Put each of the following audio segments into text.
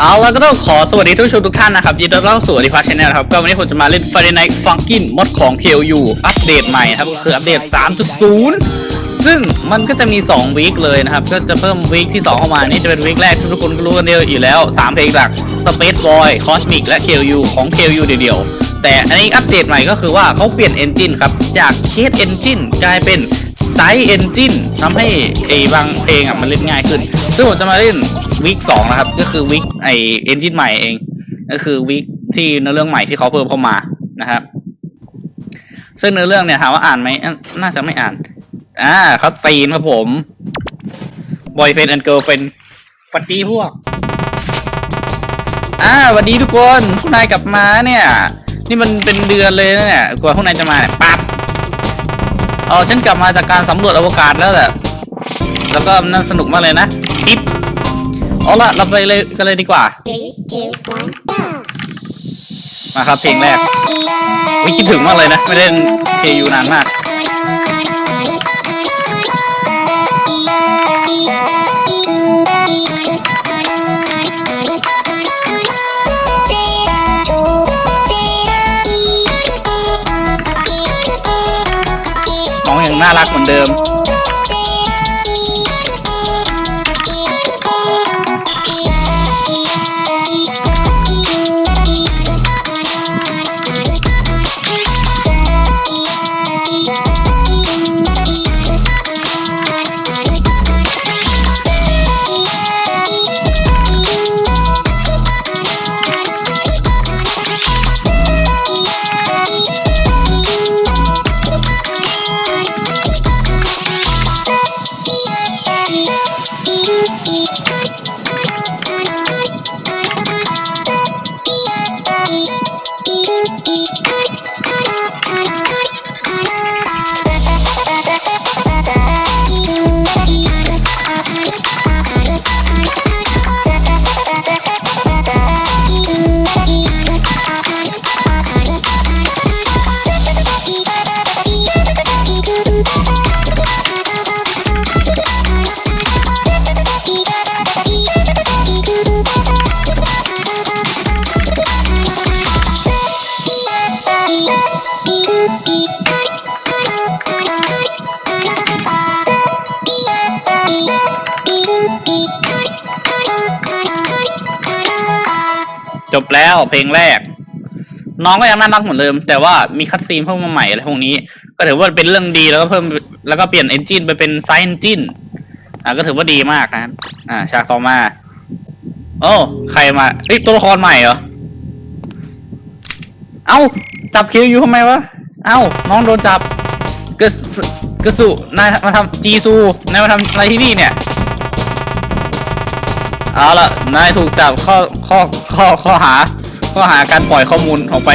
เอาแล้วก็ต้องขอสวัสดีทุกชมทุกท่านนะครับยินดีต้อนรับสู่อดิพัชแนลครับก็วันนี้ผมจะมาเล่น Friday Night Funkin' มดของ KOU อัปเดตใหม่ครับก็คืออัปเดต 3.0 ซึ่งมันก็จะมี 2 วีคเลยนะครับ ก็จะเพิ่มวีคที่ 2 เข้ามา นี่จะเป็นวีคแรกที่ทุกคนก็รู้กันเดียวอยู่แล้ว 3 เพลงหลัก Space Boy Cosmic และ KOU ของ KOU เดียวๆแต่อันนี้อัปเดตใหม่ก็คือว่าเขาเปลี่ยน Engine ครับจาก Case Engine กลายเป็น Side Engine ทำให้ไอ้บางเพลงอะมันเล่นง่ายขึ้น ซึ่งผมจะมาเล่นวีคสองนะครับ ก็คือวีคไอเอนจินใหม่เอง ก็คือวีคที่เนื้อเรื่องใหม่ที่เขาเพิ่มเข้ามานะครับ ซึ่งเนื้อเรื่องเนี่ยถามว่าอ่านไหมน่าจะไม่อ่านอ่าคัสซีนครับผม boyfriend and girlfriend ฟัดดีพวก อ่าสวัสดีทุกคนพวกนายกลับมาเนี่ย นี่มันเป็นเดือนเลยนะเนี่ยกว่าพวกนายจะมาเนี่ยปั๊บ เออฉันกลับมาจากการสำรวจอวกาศแล้วแหละ แล้วก็นั่นสนุกมากเลยนะปิ๊บเอาละเราไปเลยกันเลยดีกว่า Three, two, one, go! มาครับเพลงแรกวิคิดถึงมากเลยนะ ไม่ได้เล่นเคยูนานมาก น้องยังน่ารักเหมือนเดิม จบแล้วเพลงแรก น้องก็ยังน่ารักเหมือนเดิม แต่ว่ามีคัตซีนเพิ่มมาใหม่อะไรพวกนี้ ก็ถือว่าเป็นเรื่องดีแล้วก็เพิ่มแล้วก็เปลี่ยนเอนจินไปเป็นไซเอนจินอะก็ถือว่าดีมากนะอ่าฉากต่อมา โอ้ใครมาเอ้ตัวละครใหม่เหรอเอ้าจับคิวอยู่ทำไมวะเอ้าน้องโดนจับกระสกระสุนายมาทำจีซูนายมาทำอะไรที่นี่เนี่ย เอาละนายถูกจับข้อข้อข้อข้อหา ข้อหาการปล่อยข้อมูลออกไป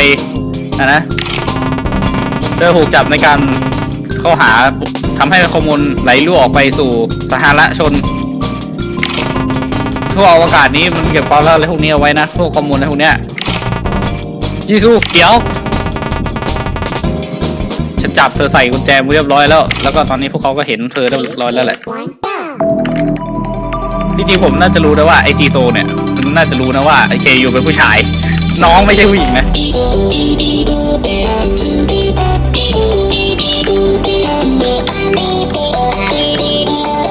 นะนะเธอถูกจับในการข้อหาทำให้ข้อมูลไหลรั่วออกไปสู่สาธารณชนทั่วอวกาศนี้มันเก็บความลับอะไรพวกนี้เอาไว้นะพวกข้อมูลอะไรพวกเนี้ยจีซูเดี๋ยวฉันจับเธอใส่กุญแจมือเรียบร้อยแล้ว แล้วก็ตอนนี้พวกเขาก็เห็นเธอเรียบร้อยแล้วแหละ ที่จริงผมน่าจะรู้นะว่าไอจีโซเนี่ยมันน่าจะรู้นะว่าไอเคยูเป็นผู้ชาย น้องไม่ใช่ผู้หญิงนะ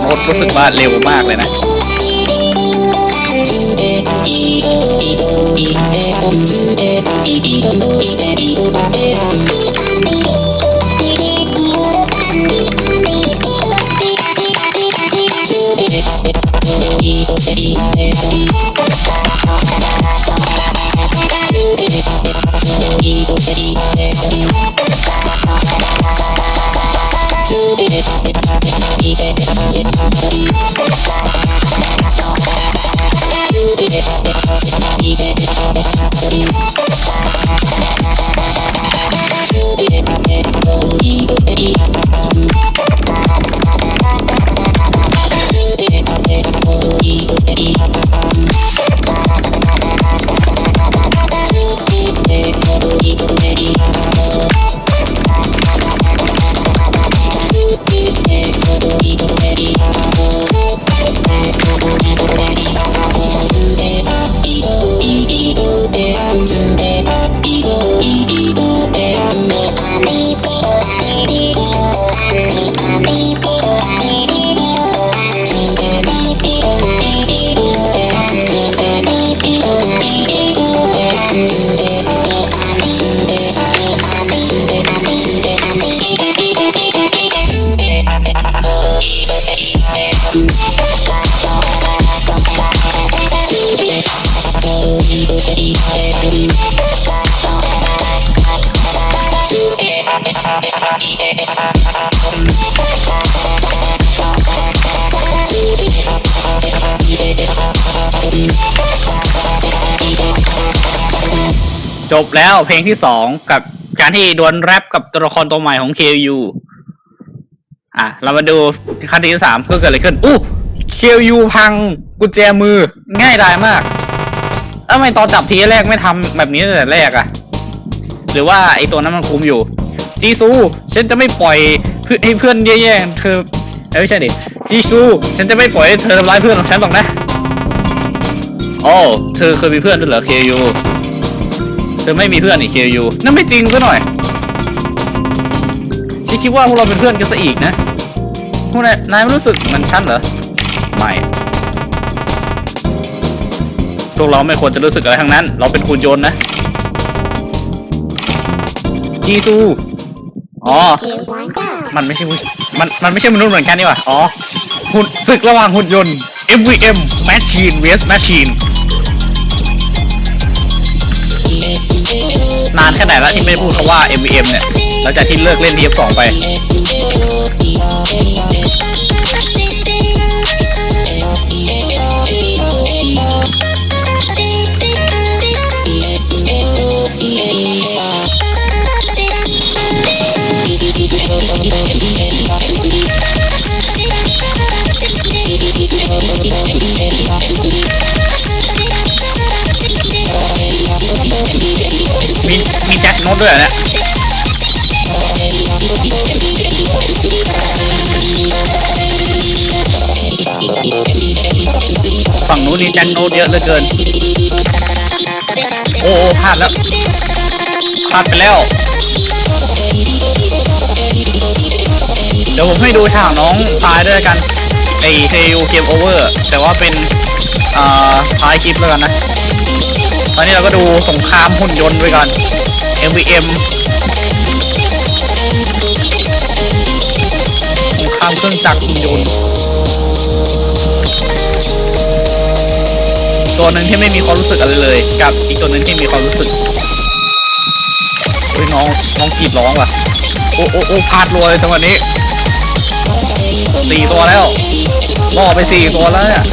โน้ตรู้สึกว่าเร็วมากเลยนะ จบแล้วเพลงที่สองกับการที่ดวลแรปกับตัวละครตัวใหม่ของ KU อะ เรามาดูคันที่สามก็เกิดอะไรขึ้น อู้ KU พังกุญแจมือง่ายดายมากแล้วทำไมตอนจับทีแรกไม่ทำแบบนี้ตั้งแต่แรกอะหรือว่าไอตัวนั้นมันคุมอยู่ จีซู ฉันจะไม่ปล่อยเพื่อนให้เพื่อนแย่ๆเธอเอ้ยไม่ใช่ดิจีซู ฉันจะไม่ปล่อยให้เธอทำร้ายเพื่อนของฉันหรอกนะโอ้เธอเคยมีเพื่อนด้วยเหรอ KU เธอไม่มีเพื่อนนี่ KU นั่นไม่จริงซะหน่อยฉันคิดว่าพวกเราเป็นเพื่อนกันซะอีกนะพวกนายนายไม่รู้สึกเหมือนฉันเหรอไม่พวกเราไม่ควรจะรู้สึกอะไรทั้งนั้น เราเป็นหุ่นยนต์นะจีซู อ๋อ Two one go. มันไม่ใช่ผู้มัน มันไม่ใช่มนุษย์เหมือนกันนี่หว่า อ๋อ หุ่นศึกระหว่างหุ่นยนต์ MVM Machine vs Machine นานแค่ไหนแล้วที่ไม่ได้พูดคำว่า MVM เนี่ย หลังจากที่เลิกเล่น TF2 ไป ด้วยเนี่ยฝั่งนู้นนี่แจ็คโนเยอะเหลือเกินโอ้โอ้พลาดแล้วพลาดไปแล้ว เดี๋ยวผมให้ดูฉากน้องตายด้วยกันไอเทลเกมโอเวอร์แต่ว่าเป็นอ่าท้ายคลิปแล้วกันนะ ตอนนี้เราก็ดูสงครามหุ่นยนต์ไปก่อน MVM สงครามเครื่องจักรหุ่นยนต์ตัวหนึ่งที่ไม่มีความรู้สึกอะไรเลย กับอีกตัวหนึ่งที่มีความรู้สึกเฮ้ยน้องน้องกรีดร้องว่ะ โอ้โอ้โอ้พลาดรัวเลยจังหวะนี้สี่ตัวแล้วล่อไปสี่ตัวแล้วเนี่ย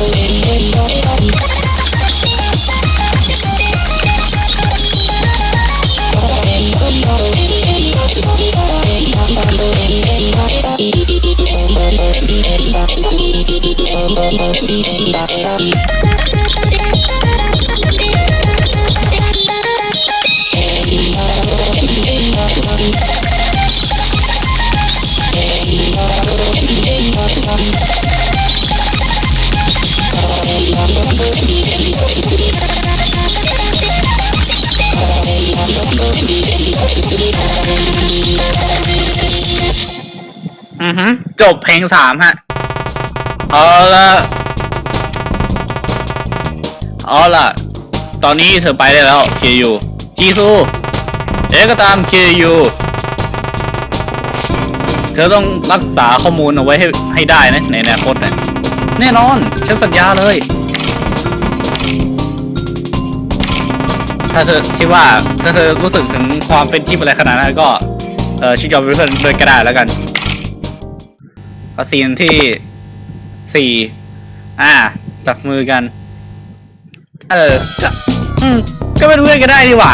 จบเพลงสามฮะ เอาละเอาละตอนนี้เธอไปได้แล้ว KU จีซูเอ๊ก็ตาม KU เธอต้องรักษาข้อมูลเอาไว้ให้ให้ได้นะในอนาคตนะแน่นอน ฉันสัญญาเลย ถ้าเธอคิดว่า ถ้าเธอรู้สึกถึงความเฟรนชิพอะไรขนาดนั้นก็ เออชิยอมเป็นเพื่อนเลยก็ได้แล้วกัน ก็ซีนที่สี่อ่า จับมือกัน เออ ก็อืมก็เป็นเพื่อนกันได้ดีหว่า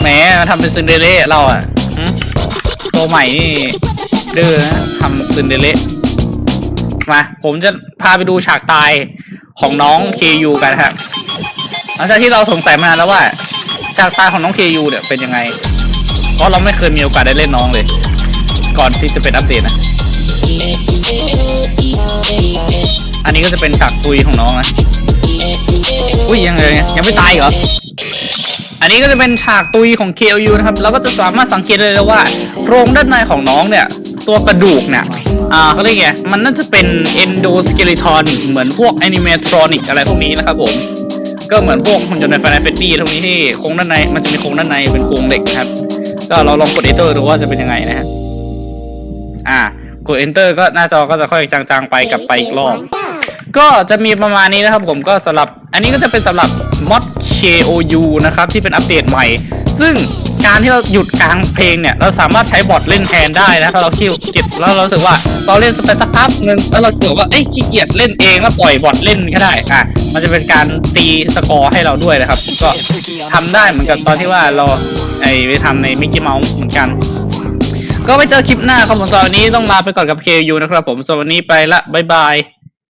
แหมมาทำเป็นซินเดอเรลเราอะหึตัวใหม่นี่ดื้อนะทำซินเดอเรลมา ผมจะพาไปดูฉากตายของน้องเคยูกันครับหลังจากที่เราสงสัยมานานแล้วว่า ฉากตายของน้องเคยูเนี่ยเป็นยังไง เพราะเราไม่เคยมีโอกาสได้เล่นน้องเลย ก่อนที่จะเป็นอัปเดตนะ อันนี้ก็จะเป็นฉากตุยของน้องนะ อุ้ยยังไงยังไม่ตายเหรอ อันนี้ก็จะเป็นฉากตุยของ KLU นะครับ เราก็จะสามารถสังเกตได้เลยว่า โครงด้านในของน้องเนี่ย ตัวกระดูกเนี่ย อ่าเขาเรียกไง มันน่าจะเป็น endoskeleton เหมือนพวก animatronic อะไรพวกนี้นะครับผมก็เหมือนพวกหุ่นยนต์ใน Final Fantasy ตรงนี้ที่โครงด้านในมันจะมีโครงด้านในเป็นโครงเหล็กนะครับ ก็เราลองกด enter ดูว่าจะเป็นยังไงนะฮะ กด enter ก็หน้าจอก็จะค่อยจางๆไปกลับไปอีกรอบ One down. ก็จะมีประมาณนี้นะครับผมก็สำหรับ อันนี้ก็จะเป็นสำหรับ mod KOU นะครับ ที่เป็นอัปเดตใหม่ ซึ่งการที่เราหยุดกลางเพลงเนี่ย เราสามารถใช้บอทเล่นแทนได้นะถ้าเราขี้เกียจแล้วเรารู้สึกว่าเราเล่นไปสักพักหนึงแล้วเราเกิดว่าเอ้ยขี้เกียจเล่นเองแล้วปล่อยบอทเล่นก็ได้อะมันจะเป็นการตีสกอร์ให้เราด้วยนะครับ ก็ทำได้เหมือนกับตอนที่ว่าเราไอไปทำในมิกกี้เมาส์เหมือนกัน ก็ไปเจอคลิปหน้าครับผมสำหรับวันนี้ต้องลาไปก่อนกับ KU นะครับผมสำหรับวันนี้ไปละบ๊ายบาย